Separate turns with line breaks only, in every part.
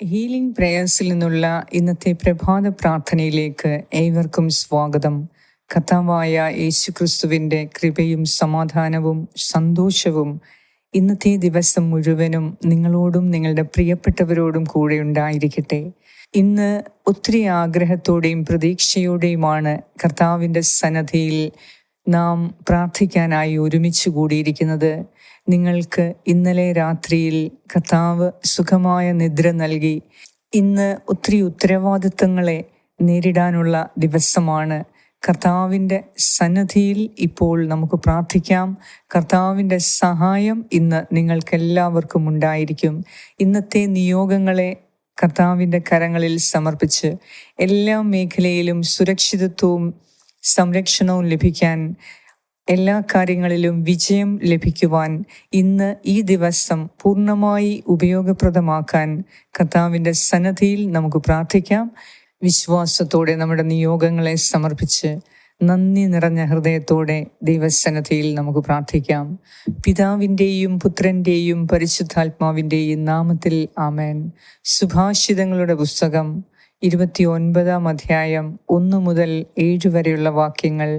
Healing പ്രേയേഴ്സിൽ നിന്നുള്ള ഇന്നത്തെ പ്രഭാത പ്രാർത്ഥനയിലേക്ക് ഏവർക്കും സ്വാഗതം. കഥാവായ യേശുക്രിസ്തുവിന്റെ കൃപയും സമാധാനവും സന്തോഷവും ഇന്നത്തെ ദിവസം മുഴുവനും നിങ്ങളോടും നിങ്ങളുടെ പ്രിയപ്പെട്ടവരോടും കൂടെ ഉണ്ടായിരിക്കട്ടെ. ഇന്ന് ഒത്തിരി ആഗ്രഹത്തോടെയും പ്രതീക്ഷയോടെയുമാണ് കർത്താവിന്റെ സന്നദ്ധിയിൽ നാം പ്രാർത്ഥിക്കാനായി ഒരുമിച്ച് കൂടിയിരിക്കുന്നത്. നിങ്ങൾക്ക് ഇന്നലെ രാത്രിയിൽ കർത്താവ് സുഖമായ നിദ്ര നൽകി. ഇന്ന് ഒത്തിരി ഉത്തരവാദിത്തങ്ങളെ നേരിടാനുള്ള ദിവസമാണ്. കർത്താവിന്റെ സന്നദ്ധിയിൽ ഇപ്പോൾ നമുക്ക് പ്രാർത്ഥിക്കാം. കർത്താവിന്റെ സഹായം ഇന്ന് നിങ്ങൾക്കെല്ലാവർക്കും ഉണ്ടായിരിക്കും. ഇന്നത്തെ നിയോഗങ്ങളെ കർത്താവിന്റെ കരങ്ങളിൽ സമർപ്പിച്ച് എല്ലാ മേഖലയിലും സുരക്ഷിതത്വവും സംരക്ഷണവും ലഭിക്കാൻ എല്ലാ കാര്യങ്ങളിലും വിജയം ലഭിക്കുവാൻ ഇന്ന് ഈ ദിവസം പൂർണമായി ഉപയോഗപ്രദമാക്കാൻ കർത്താവിന്റെ സന്നദ്ധിയിൽ നമുക്ക് പ്രാർത്ഥിക്കാം. വിശ്വാസത്തോടെ നമ്മുടെ നിയോഗങ്ങളെ സമർപ്പിച്ച് നന്ദി നിറഞ്ഞ ഹൃദയത്തോടെ ദൈവസന്നദ്ധിയിൽ നമുക്ക് പ്രാർത്ഥിക്കാം. പിതാവിന്റെയും പുത്രന്റെയും പരിശുദ്ധാത്മാവിന്റെയും നാമത്തിൽ ആമേൻ. സുഭാഷിതങ്ങളുടെ പുസ്തകം ഇരുപത്തി ഒൻപതാം അധ്യായം ഒന്ന് മുതൽ ഏഴ് വരെയുള്ള വാക്യങ്ങൾ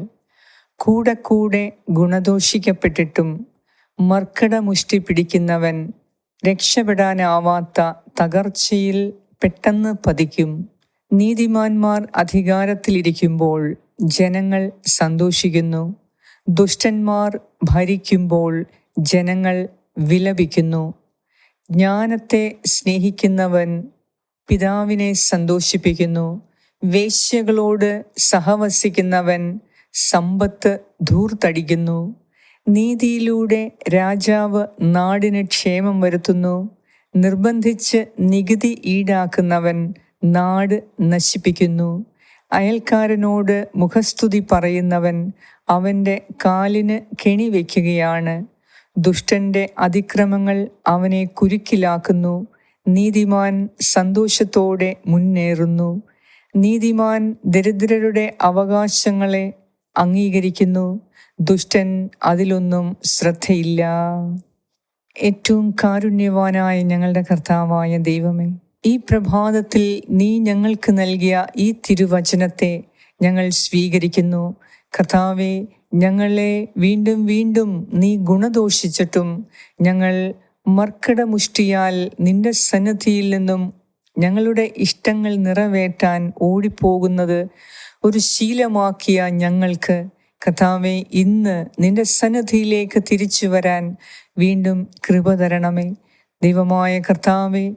കൂടെ കൂടെ ഗുണദോഷിക്കപ്പെട്ടിട്ടും മർക്കടമുഷ്ടി പിടിക്കുന്നവൻ രക്ഷപ്പെടാനാവാത്ത തകർച്ചയിൽ പെട്ടെന്ന് പതിക്കും. നീതിമാന്മാർ അധികാരത്തിലിരിക്കുമ്പോൾ ജനങ്ങൾ സന്തോഷിക്കുന്നു. ദുഷ്ടന്മാർ ഭരിക്കുമ്പോൾ ജനങ്ങൾ വിലപിക്കുന്നു. ജ്ഞാനത്തെ സ്നേഹിക്കുന്നവൻ പിതാവിനെ സന്തോഷിപ്പിക്കുന്നു. വേശ്യകളോട് സഹവസിക്കുന്നവൻ സമ്പത്ത് ധൂർത്തടിക്കുന്നു. നീതിയിലൂടെ രാജാവ് നാടിന് ക്ഷേമം വരുത്തുന്നു. നിർബന്ധിച്ച് നികുതി ഈടാക്കുന്നവൻ നാട് നശിപ്പിക്കുന്നു. അയൽക്കാരനോട് മുഖസ്തുതി പറയുന്നവൻ അവന്റെ കാലിന് കെണി വയ്ക്കുകയാണ്. ദുഷ്ടന്റെ അതിക്രമങ്ങൾ അവനെ കുരുക്കിലാക്കുന്നു. നീതിമാൻ സന്തോഷത്തോടെ മുന്നേറുന്നു. നീതിമാൻ ദരിദ്രരുടെ അവകാശങ്ങളെ അംഗീകരിക്കുന്നു. ദുഷ്ടൻ അതിലൊന്നും ശ്രദ്ധയില്ല. ഏറ്റവും കാരുണ്യവാനായ ഞങ്ങളുടെ കർത്താവായ ദൈവമേ ഈ പ്രഭാതത്തിൽ നീ ഞങ്ങൾക്ക് നൽകിയ ഈ തിരുവചനത്തെ ഞങ്ങൾ സ്വീകരിക്കുന്നു. കർത്താവെ ഞങ്ങളെ വീണ്ടും വീണ്ടും നീ ഗുണദോഷിച്ചിട്ടും ഞങ്ങൾ മർക്കടമുഷ്ടിയാൽ നിന്റെ സന്നദ്ധിയിൽ നിന്നും ഞങ്ങളുടെ ഇഷ്ടങ്ങൾ നിറവേറ്റാൻ ഓടിപ്പോകുന്നത് ഒരു ശീലമാക്കിയ ഞങ്ങൾക്ക് കഥാവെ ഇന്ന് നിന്റെ സന്നദ്ധിയിലേക്ക് തിരിച്ചു വരാൻ വീണ്ടും കൃപ തരണമേ. ദൈവമായ കർത്താവെ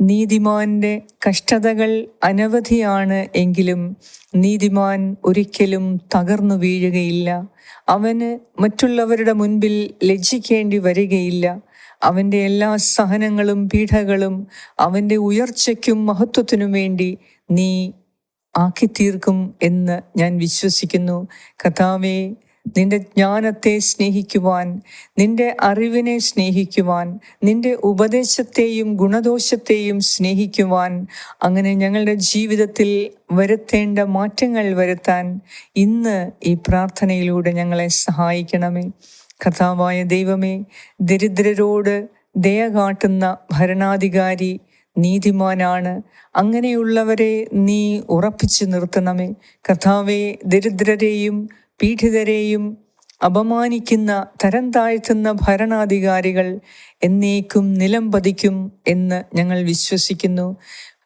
നീതിമാന്റെ കഷ്ടതകൾ അനവധിയാണ് എങ്കിലും നീതിമാൻ ഒരിക്കലും തകർന്നു വീഴുകയില്ല. അവന് മറ്റുള്ളവരുടെ മുൻപിൽ ലജ്ജിക്കേണ്ടി വരികയില്ല. അവന്റെ എല്ലാ സഹനങ്ങളും പീഠകളും അവന്റെ ഉയർച്ചയ്ക്കും മഹത്വത്തിനും വേണ്ടി നീ ആക്കി തീർക്കും എന്ന് ഞാൻ വിശ്വസിക്കുന്നു. കഥാവേ നിന്റെ ജ്ഞാനത്തെ സ്നേഹിക്കുവാൻ നിന്റെ അറിവിനെ സ്നേഹിക്കുവാൻ നിന്റെ ഉപദേശത്തെയും ഗുണദോഷത്തെയും സ്നേഹിക്കുവാൻ അങ്ങനെ ഞങ്ങളുടെ ജീവിതത്തിൽ വരുത്തേണ്ട മാറ്റങ്ങൾ വരുത്താൻ ഇന്ന് ഈ പ്രാർത്ഥനയിലൂടെ ഞങ്ങളെ സഹായിക്കണമേ. കഥാവായ ദൈവമേ ദരിദ്രരോട് ദയ കാട്ടുന്ന ഭരണാധികാരി നീതിമാനാണ്. അങ്ങനെയുള്ളവരെ നീ ഉറപ്പിച്ചു നിർത്തണമേ. കഥാവെ ദരിദ്രരെയും പീഡിതരെയും അപമാനിക്കുന്ന തരം താഴ്ത്തുന്ന ഭരണാധികാരികൾ എന്നേക്കും നിലം പതിക്കും എന്ന് ഞങ്ങൾ വിശ്വസിക്കുന്നു.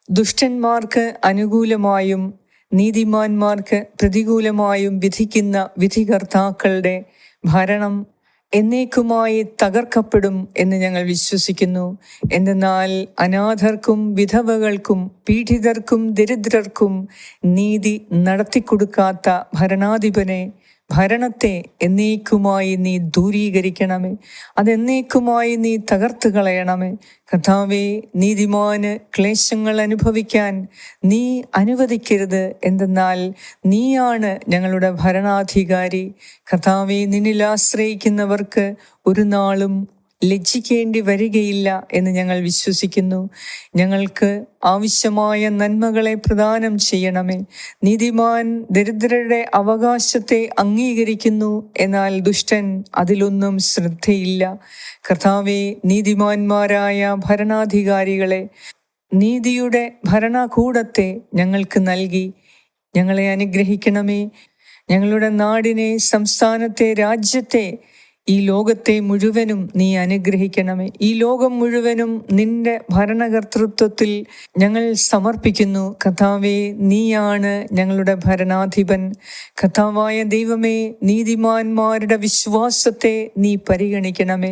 ദുഷ്ടന്മാർക്ക് അനുകൂലമായും നീതിമാന്മാർക്ക് പ്രതികൂലമായും വിധിക്കുന്ന വിധികർത്താക്കളുടെ ഭരണം എന്നേക്കുമായി തകർക്കപ്പെടും എന്ന് ഞങ്ങൾ വിശ്വസിക്കുന്നു. എന്തെന്നാൽ അനാഥർക്കും വിധവകൾക്കും പീഡിതർക്കും ദരിദ്രർക്കും നീതി നടത്തിക്കൊടുക്കാത്ത ഭരണാധിപനെ ഭരണത്തെ എന്നേക്കുമായി നീ ദൂരീകരിക്കണമേ. അതെന്നേക്കുമായി നീ തകർത്ത് കളയണമേ. കർത്താവെ നീതിമാന് ക്ലേശങ്ങൾ അനുഭവിക്കാൻ നീ അനുവദിക്കരുത്. എന്തെന്നാൽ നീയാണ് ഞങ്ങളുടെ ഭരണാധികാരി. കർത്താവെ നിന്നിൽ ആശ്രയിക്കുന്നവർക്ക് ഒരു നാളും ലജ്ജിക്കേണ്ടി വരികയില്ല എന്ന് ഞങ്ങൾ വിശ്വസിക്കുന്നു. ഞങ്ങൾക്ക് ആവശ്യമായ നന്മകളെ പ്രദാനം ചെയ്യണമേ. നീതിമാൻ ദരിദ്രരുടെ അവകാശത്തെ അംഗീകരിക്കുന്നു എന്നാൽ ദുഷ്ടൻ അതിലൊന്നും ശ്രദ്ധയില്ല. കർത്താവെ നീതിമാന്മാരായ ഭരണാധികാരികളെ നീതിയുടെ ഭരണകൂടത്തെ ഞങ്ങൾക്ക് നൽകി. ഞങ്ങളെ അനുഗ്രഹിക്കണമേ. ഞങ്ങളുടെ നാടിനെ സംസ്ഥാനത്തെ രാജ്യത്തെ ഈ ലോകത്തെ മുഴുവനും നീ അനുഗ്രഹിക്കണമേ. ഈ ലോകം മുഴുവനും നിന്റെ ഭരണകർത്തൃത്വത്തിൽ ഞങ്ങൾ സമർപ്പിക്കുന്നു. കഥാവേ നീയാണ് ഞങ്ങളുടെ ഭരണാധിപൻ. കഥാവായ ദൈവമേ നീതിമാന്മാരുടെ വിശ്വാസത്തെ നീ പരിഗണിക്കണമേ.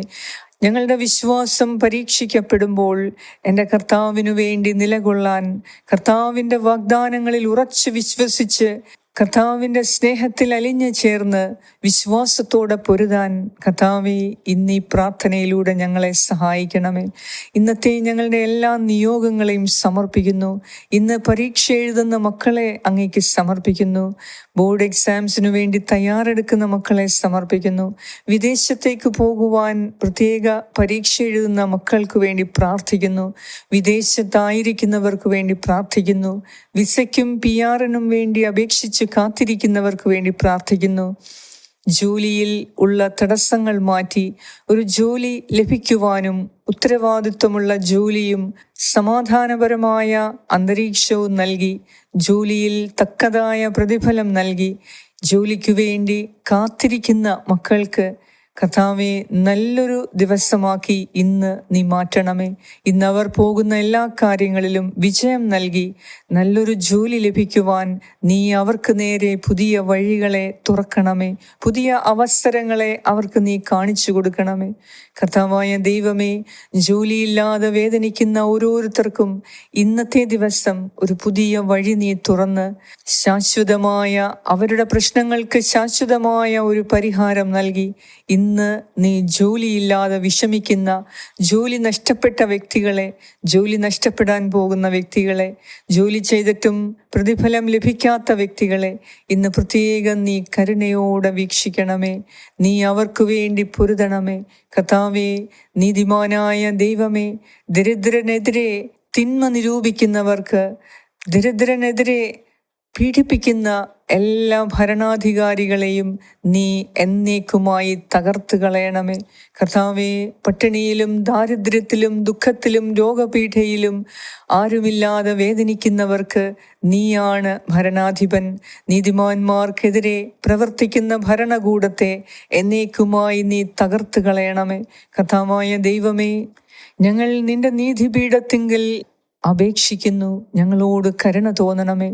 ഞങ്ങളുടെ വിശ്വാസം പരീക്ഷിക്കപ്പെടുമ്പോൾ എന്റെ കർത്താവിനു വേണ്ടി നിലകൊള്ളാൻ കർത്താവിന്റെ വാഗ്ദാനങ്ങളിൽ ഉറച്ചു വിശ്വസിച്ച് കർത്താവിന്റെ സ്നേഹത്തിൽ അലിഞ്ഞു ചേർന്ന് വിശ്വാസത്തോടെ പൊരുതാൻ കർത്താവെ ഇന്ന് ഈ പ്രാർത്ഥനയിലൂടെ ഞങ്ങളെ സഹായിക്കണമേ. ഇന്നത്തെ ഞങ്ങളുടെ എല്ലാ നിയോഗങ്ങളെയും സമർപ്പിക്കുന്നു. ഇന്ന് പരീക്ഷ എഴുതുന്ന മക്കളെ അങ്ങേക്ക് സമർപ്പിക്കുന്നു. ബോർഡ് എക്സാംസിനു വേണ്ടി തയ്യാറെടുക്കുന്ന മക്കളെ സമർപ്പിക്കുന്നു. വിദേശത്തേക്ക് പോകുവാൻ പ്രത്യേക പരീക്ഷ എഴുതുന്ന മക്കൾക്ക് വേണ്ടി പ്രാർത്ഥിക്കുന്നു. വിദേശത്തായിരിക്കുന്നവർക്ക് വേണ്ടി പ്രാർത്ഥിക്കുന്നു. വിസയ്ക്കും പി ആറിനും വേണ്ടി അപേക്ഷിച്ച് കാത്തിരിക്കുന്നവർക്ക് വേണ്ടി പ്രാർത്ഥിക്കുന്നു. ജോലിയിൽ ഉള്ള തടസ്സങ്ങൾ മാറ്റി ഒരു ജോലി ലഭിക്കുവാനും ഉത്തരവാദിത്വമുള്ള ജോലിയും സമാധാനപരമായ അന്തരീക്ഷവും നൽകി ജോലിയിൽ തക്കതായ പ്രതിഫലം നൽകി ജോലിക്കു വേണ്ടി കാത്തിരിക്കുന്ന മക്കൾക്ക് കർത്താവെ നല്ലൊരു ദിവസമാക്കി ഇന്ന് നീ മാറ്റണമേ. ഇന്ന് അവർ പോകുന്ന എല്ലാ കാര്യങ്ങളിലും വിജയം നൽകി നല്ലൊരു ജോലി ലഭിക്കുവാൻ നീ അവർക്ക് നേരെ പുതിയ വഴികളെ തുറക്കണമേ. പുതിയ അവസരങ്ങളെ അവർക്ക് നീ കാണിച്ചു കൊടുക്കണമേ. കർത്താവായ ദൈവമേ ജോലിയില്ലാതെ വേദനിക്കുന്ന ഓരോരുത്തർക്കും ഇന്നത്തെ ദിവസം ഒരു പുതിയ വഴി നീ തുറന്ന് ശാശ്വതമായ അവരുടെ പ്രശ്നങ്ങൾക്ക് ശാശ്വതമായ ഒരു പരിഹാരം നൽകി. ഇന്ന് നീ ജോലിയില്ലാതെ വിഷമിക്കുന്ന ജോലി നഷ്ടപ്പെട്ട വ്യക്തികളെ ജോലി നഷ്ടപ്പെടാൻ പോകുന്ന വ്യക്തികളെ ജോലി ചെയ്തിട്ടും പ്രതിഫലം ലഭിക്കാത്ത വ്യക്തികളെ ഇന്ന് പ്രത്യേകം നീ കരുണയോടെ വീക്ഷിക്കണമേ. നീ അവർക്ക് വേണ്ടി പൊരുതണമേ. കഥാവേ നീതിമാനായ ദൈവമേ ദരിദ്രനെതിരെ തിന്മ നിരൂപിക്കുന്നവർക്ക് ദരിദ്രനെതിരെ പീഡിപ്പിക്കുന്ന എല്ലാ ഭരണാധികാരികളെയും നീ എന്നേക്കുമായി തകർത്ത് കളയണമേ. കർത്താവെ പട്ടിണിയിലും ദാരിദ്ര്യത്തിലും ദുഃഖത്തിലും രോഗപീഠയിലും ആരുമില്ലാതെ വേദനിക്കുന്നവർക്ക് നീയാണ് ഭരണാധിപൻ. നീതിമാന്മാർക്കെതിരെ പ്രവർത്തിക്കുന്ന ഭരണകൂടത്തെ എന്നേക്കുമായി നീ തകർത്ത് കളയണമേ. കഥാമായ ദൈവമേ ഞങ്ങൾ നിന്റെ നീതിപീഠത്തിങ്കിൽ അപേക്ഷിക്കുന്നു. ഞങ്ങളോട് കരുണ തോന്നണമേ.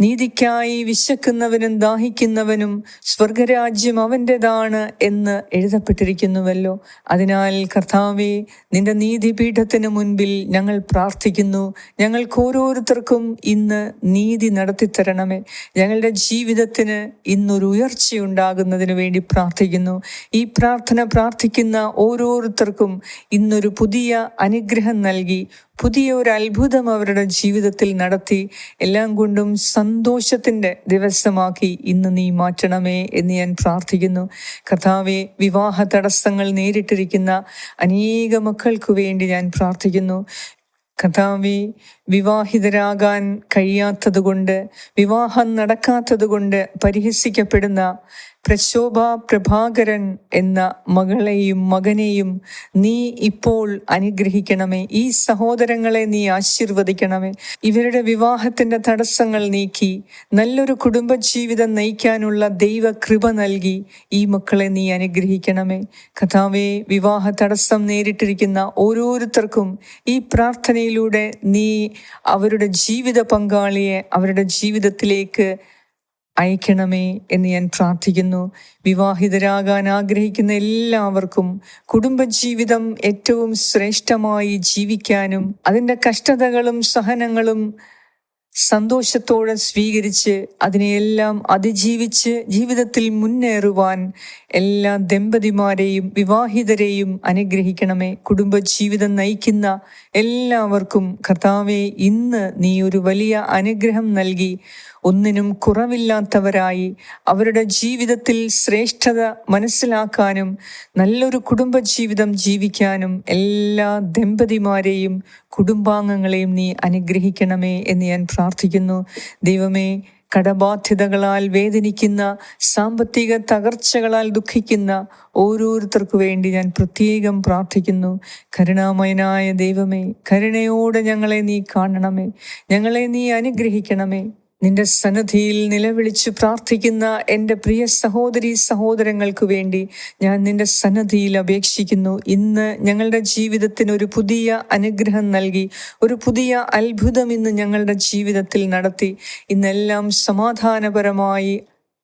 നീതിക്കായി വിശക്കുന്നവനും ദാഹിക്കുന്നവനും സ്വർഗരാജ്യം അവന്റെതാണ് എന്ന് എഴുതപ്പെട്ടിരിക്കുന്നുവല്ലോ. അതിനാൽ കർത്താവെ നിന്റെ നീതിപീഠത്തിന് മുൻപിൽ ഞങ്ങൾ പ്രാർത്ഥിക്കുന്നു. ഞങ്ങൾക്ക് ഓരോരുത്തർക്കും ഇന്ന് നീതി നടത്തിത്തരണമേ. ഞങ്ങളുടെ ജീവിതത്തിന് ഇന്നൊരു ഉയർച്ചയുണ്ടാകുന്നതിന് വേണ്ടി പ്രാർത്ഥിക്കുന്നു. ഈ പ്രാർത്ഥന പ്രാർത്ഥിക്കുന്ന ഓരോരുത്തർക്കും ഇന്നൊരു പുതിയ അനുഗ്രഹം നൽകി പുതിയ ഒരു അത്ഭുതം അവരുടെ ജീവിതത്തിൽ നടത്തി എല്ലാം കൊണ്ടും സന്തോഷത്തിന്റെ ദിവസമാക്കി ഇന്ന് നീ മാറ്റണമേ എന്ന് ഞാൻ പ്രാർത്ഥിക്കുന്നു. കഥാവെ വിവാഹ തടസ്സങ്ങൾ നേരിട്ടിരിക്കുന്ന അനേക മക്കൾക്കു വേണ്ടി ഞാൻ പ്രാർത്ഥിക്കുന്നു. കഥാവി വിവാഹിതരാകാൻ കഴിയാത്തതുകൊണ്ട് വിവാഹം നടക്കാത്തതുകൊണ്ട് പരിഹസിക്കപ്പെടുന്ന പ്രശോഭ പ്രഭാകരൻ എന്ന മകളെയും മകനെയും നീ ഇപ്പോൾ അനുഗ്രഹിക്കണമേ. ഈ സഹോദരങ്ങളെ നീ ആശീർവദിക്കണമേ. ഇവരുടെ വിവാഹത്തിന്റെ തടസ്സങ്ങൾ നീക്കി നല്ലൊരു കുടുംബജീവിതം നയിക്കാനുള്ള ദൈവ കൃപ നൽകി ഈ മക്കളെ നീ അനുഗ്രഹിക്കണമേ. കഥാവെ വിവാഹ തടസ്സം നേരിട്ടിരിക്കുന്ന ഓരോരുത്തർക്കും ഈ പ്രാർത്ഥനയിലൂടെ നീ അവരുടെ ജീവിത പങ്കാളിയെ അവരുടെ ജീവിതത്തിലേക്ക് അയക്കണമേ എന്ന് ഞാൻ പ്രാർത്ഥിക്കുന്നു. വിവാഹിതരാകാൻ ആഗ്രഹിക്കുന്ന എല്ലാവർക്കും കുടുംബജീവിതം ഏറ്റവും ശ്രേഷ്ഠമായി ജീവിക്കാനും അതിന്റെ കഷ്ടതകളും സഹനങ്ങളും സന്തോഷത്തോടെ സ്വീകരിച്ച് അതിനെയെല്ലാം അതിജീവിച്ച് ജീവിതത്തിൽ മുന്നേറുവാൻ എല്ലാ ദമ്പതിമാരെയും വിവാഹിതരെയും അനുഗ്രഹിക്കണമേ. കുടുംബജീവിതം നയിക്കുന്ന എല്ലാവർക്കും കർത്താവെ ഇന്ന് നീ ഒരു വലിയ അനുഗ്രഹം നൽകി. ഒന്നിനും കുറവില്ലാത്തവരായി അവരുടെ ജീവിതത്തിൽ ശ്രേഷ്ഠത മനസ്സിലാക്കാനും നല്ലൊരു കുടുംബജീവിതം ജീവിക്കാനും എല്ലാ ദമ്പതിമാരെയും കുടുംബാംഗങ്ങളെയും നീ അനുഗ്രഹിക്കണമേ എന്ന് ഞാൻ പ്രാർത്ഥിക്കുന്നു. ദൈവമേ കടബാധ്യതകളാൽ വേദനിക്കുന്ന സാമ്പത്തിക തകർച്ചകളാൽ ദുഃഖിക്കുന്ന ഓരോരുത്തർക്കു വേണ്ടി ഞാൻ പ്രത്യേകം പ്രാർത്ഥിക്കുന്നു. കരുണാമയനായ ദൈവമേ കരുണയോടെ ഞങ്ങളെ നീ കാണണമേ ഞങ്ങളെ നീ അനുഗ്രഹിക്കണമേ. നിന്റെ സന്നദ്ധിയിൽ നിലവിളിച്ച് പ്രാർത്ഥിക്കുന്ന എന്റെ പ്രിയ സഹോദരി സഹോദരങ്ങൾക്ക് വേണ്ടി ഞാൻ നിന്റെ സന്നദ്ധിയിൽ അപേക്ഷിക്കുന്നു. ഇന്ന് ഞങ്ങളുടെ ജീവിതത്തിന് ഒരു പുതിയ അനുഗ്രഹം നൽകി ഒരു പുതിയ അത്ഭുതം ഇന്ന് ഞങ്ങളുടെ ജീവിതത്തിൽ നടത്തി. ഇന്നെല്ലാം സമാധാനപരമായി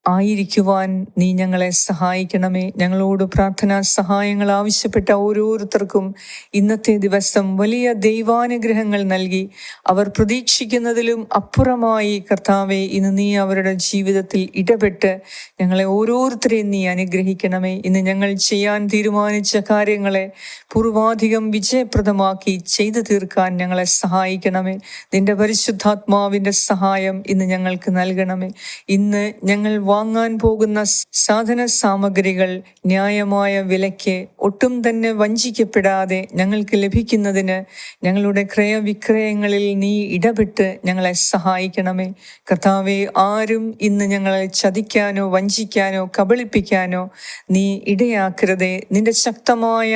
ആയിരിക്കുവാൻ നീ ഞങ്ങളെ സഹായിക്കണമേ. ഞങ്ങളോട് പ്രാർത്ഥനാ സഹായങ്ങൾ ആവശ്യപ്പെട്ട ഓരോരുത്തർക്കും ഇന്നത്തെ ദിവസം വലിയ ദൈവാനുഗ്രഹങ്ങൾ നൽകി. അവർ പ്രതീക്ഷിക്കുന്നതിലും അപ്പുറമായി കർത്താവെ ഇന്ന് നീ അവരുടെ ജീവിതത്തിൽ ഇടപെട്ട് ഞങ്ങളെ ഓരോരുത്തരെയും നീ അനുഗ്രഹിക്കണമേ. ഇന്ന് ഞങ്ങൾ ചെയ്യാൻ തീരുമാനിച്ച കാര്യങ്ങളെ പൂർവാധികം വിജയപ്രദമാക്കി ചെയ്തു തീർക്കാൻ ഞങ്ങളെ സഹായിക്കണമേ. നിന്റെ പരിശുദ്ധാത്മാവിന്റെ സഹായം ഇന്ന് ഞങ്ങൾക്ക് നൽകണമേ. ഇന്ന് ഞങ്ങൾ വാങ്ങാൻ പോകുന്ന സാധന സാമഗ്രികൾ ന്യായമായ വിലയ്ക്ക് ഒട്ടും തന്നെ വഞ്ചിക്കപ്പെടാതെ ഞങ്ങൾക്ക് ലഭിക്കുന്നതിന് ഞങ്ങളുടെ ക്രയവിക്രയങ്ങളിൽ നീ ഇടപെട്ട് ഞങ്ങളെ സഹായിക്കണമേ. കർത്താവെ ആരും ഇന്ന് ഞങ്ങളെ ചതിക്കാനോ വഞ്ചിക്കാനോ കബളിപ്പിക്കാനോ നീ ഇടയാക്കരുതേ. നിന്റെ ശക്തമായ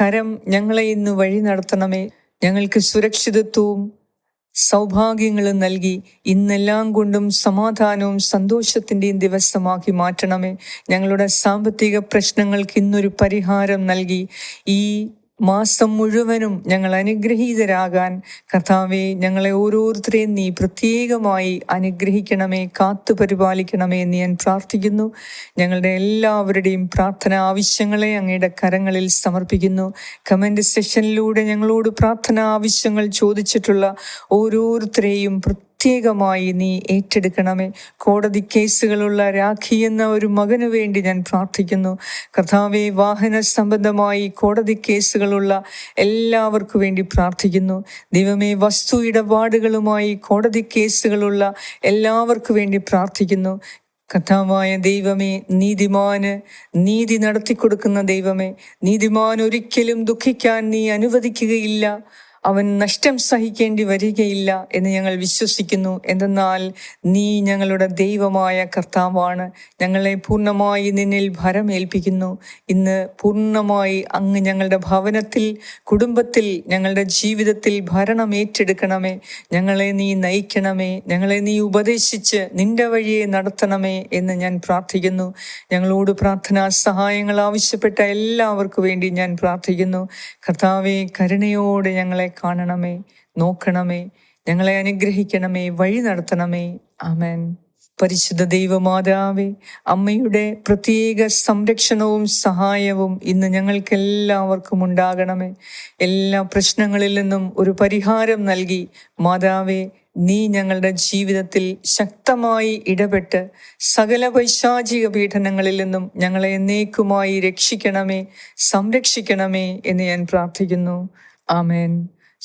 കരം ഞങ്ങളെ ഇന്ന് വഴി നടത്തണമേ. ഞങ്ങൾക്ക് സുരക്ഷിതത്വവും സൗഭാഗ്യങ്ങളും നൽകി ഇന്നെല്ലാം കൊണ്ടും സമാധാനവും സന്തോഷത്തിന്റെയും ദിവസമാക്കി മാറ്റണമേ. ഞങ്ങളുടെ സാമ്പത്തിക പ്രശ്നങ്ങൾക്ക് ഇന്നൊരു പരിഹാരം നൽകി. ഈ മാസം മുഴുവനും ഞങ്ങൾ അനുഗ്രഹീതരാകാൻ കർത്താവെ ഞങ്ങളെ ഓരോരുത്തരെയും നീ പ്രത്യേകമായി അനുഗ്രഹിക്കണമേ കാത്തു പരിപാലിക്കണമേ എന്ന് ഞാൻ പ്രാർത്ഥിക്കുന്നു. ഞങ്ങളുടെ എല്ലാവരുടെയും പ്രാർത്ഥന ആവശ്യങ്ങളെ അങ്ങയുടെ കരങ്ങളിൽ സമർപ്പിക്കുന്നു. കമന്റ് സെഷനിലൂടെ ഞങ്ങളോട് പ്രാർത്ഥന ആവശ്യങ്ങൾ ചോദിച്ചിട്ടുള്ള ഓരോരുത്തരെയും പ്രത്യേകമായി നീ ഏറ്റെടുക്കണമേ. കോടതി കേസുകളുള്ള രാഖി എന്ന ഒരു മകനു വേണ്ടി ഞാൻ പ്രാർത്ഥിക്കുന്നു. കർത്താവെ വാഹന സംബന്ധമായി കോടതി കേസുകളുള്ള എല്ലാവർക്കും വേണ്ടി പ്രാർത്ഥിക്കുന്നു. ദൈവമേ വസ്തു ഇടപാടുകളുമായി കോടതി കേസുകളുള്ള എല്ലാവർക്കും വേണ്ടി പ്രാർത്ഥിക്കുന്നു. കഥാവായ ദൈവമേ നീതിമാന് നീതി നടത്തിക്കൊടുക്കുന്ന ദൈവമേ നീതിമാൻ ഒരിക്കലും ദുഃഖിക്കാൻ നീ അനുവദിക്കുകയില്ല. അവൻ നഷ്ടം സഹിക്കേണ്ടി വരികയില്ല എന്ന് ഞങ്ങൾ വിശ്വസിക്കുന്നു. എന്തെന്നാൽ നീ ഞങ്ങളുടെ ദൈവമായ കർത്താവാണ്. ഞങ്ങളെ പൂർണമായി നിന്നിൽ ഭരമേൽപ്പിക്കുന്നു. ഇന്ന് പൂർണമായി അങ്ങ് ഞങ്ങളുടെ ഭവനത്തിൽ കുടുംബത്തിൽ ഞങ്ങളുടെ ജീവിതത്തിൽ ഭരണം ഏറ്റെടുക്കണമേ ഞങ്ങളെ നീ നയിക്കണമേ. ഞങ്ങളെ നീ ഉപദേശിച്ച് നിന്റെ വഴിയെ നടത്തണമേ എന്ന് ഞാൻ പ്രാർത്ഥിക്കുന്നു. ഞങ്ങളോട് പ്രാർത്ഥനാ സഹായങ്ങൾ ആവശ്യപ്പെട്ട എല്ലാവർക്കും വേണ്ടി ഞാൻ പ്രാർത്ഥിക്കുന്നു. കർത്താവെ കരുണയോടെ ഞങ്ങളെ കാണണമേ നോക്കണമേ ഞങ്ങളെ അനുഗ്രഹിക്കണമേ വഴി നടത്തണമേ. ആമേൻ. പരിശുദ്ധ ദൈവമാതാവേ അമ്മയുടെ പ്രത്യേക സംരക്ഷണവും സഹായവും ഇന്ന് ഞങ്ങൾക്ക് എല്ലാവർക്കും ഉണ്ടാകണമേ. എല്ലാ പ്രശ്നങ്ങളിൽ നിന്നും ഒരു പരിഹാരം നൽകി. മാതാവേ നീ ഞങ്ങളുടെ ജീവിതത്തിൽ ശക്തമായി ഇടപെട്ട് സകല പൈശാചിക പീഡനങ്ങളിൽ നിന്നും ഞങ്ങളെ എന്നേക്കുമായി രക്ഷിക്കണമേ സംരക്ഷിക്കണമേ എന്ന് ഞാൻ പ്രാർത്ഥിക്കുന്നു. ആമേൻ.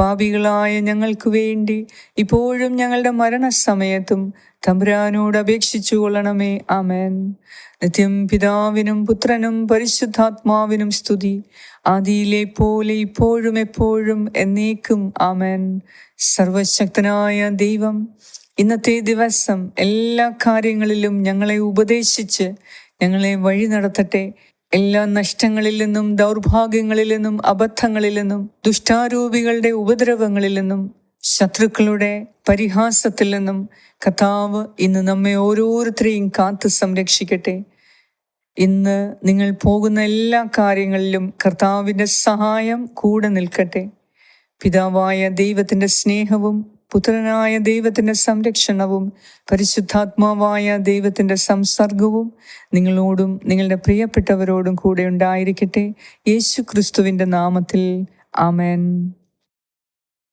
പാപികളായ ഞങ്ങൾക്ക് വേണ്ടി ഇപ്പോഴും ഞങ്ങളുടെ മരണസമയത്തും തമ്പുരാനോട് അപേക്ഷിച്ചു കൊള്ളണമേ. ആമേൻ. നിത്യം പിതാവിനും പുത്രനും പരിശുദ്ധാത്മാവിനും സ്തുതി. ആദിയിലെ പോലെ ഇപ്പോഴും എപ്പോഴും എന്നേക്കും ആമേൻ. സർവശക്തനായ ദൈവം ഇന്നത്തെ ദിവസം എല്ലാ കാര്യങ്ങളിലും ഞങ്ങളെ ഉപദേശിച്ച് ഞങ്ങളെ വഴി നടത്തട്ടെ. എല്ലാ നഷ്ടങ്ങളിൽ നിന്നും ദൗർഭാഗ്യങ്ങളിൽ നിന്നും അബദ്ധങ്ങളിൽ നിന്നും ദുഷ്ടാരൂപികളുടെ ഉപദ്രവങ്ങളിൽ നിന്നും ശത്രുക്കളുടെ പരിഹാസത്തിൽ നിന്നും കഥാവ് ഇന്ന് നമ്മെ ഓരോരുത്തരെയും കാത്തു സംരക്ഷിക്കട്ടെ. ഇന്ന് നിങ്ങൾ പോകുന്ന എല്ലാ കാര്യങ്ങളിലും കർത്താവിന്റെ സഹായം കൂടെ നിൽക്കട്ടെ. പിതാവായ ദൈവത്തിന്റെ സ്നേഹവും പുത്രനായ ദൈവത്തിന്റെ സംരക്ഷണവും പരിശുദ്ധാത്മാവായ ദൈവത്തിന്റെ സംസർഗവും നിങ്ങളോടും നിങ്ങളുടെ പ്രിയപ്പെട്ടവരോടും കൂടെ ഉണ്ടായിരിക്കട്ടെ. യേശു ക്രിസ്തുവിന്റെ നാമത്തിൽ. ആമേൻ.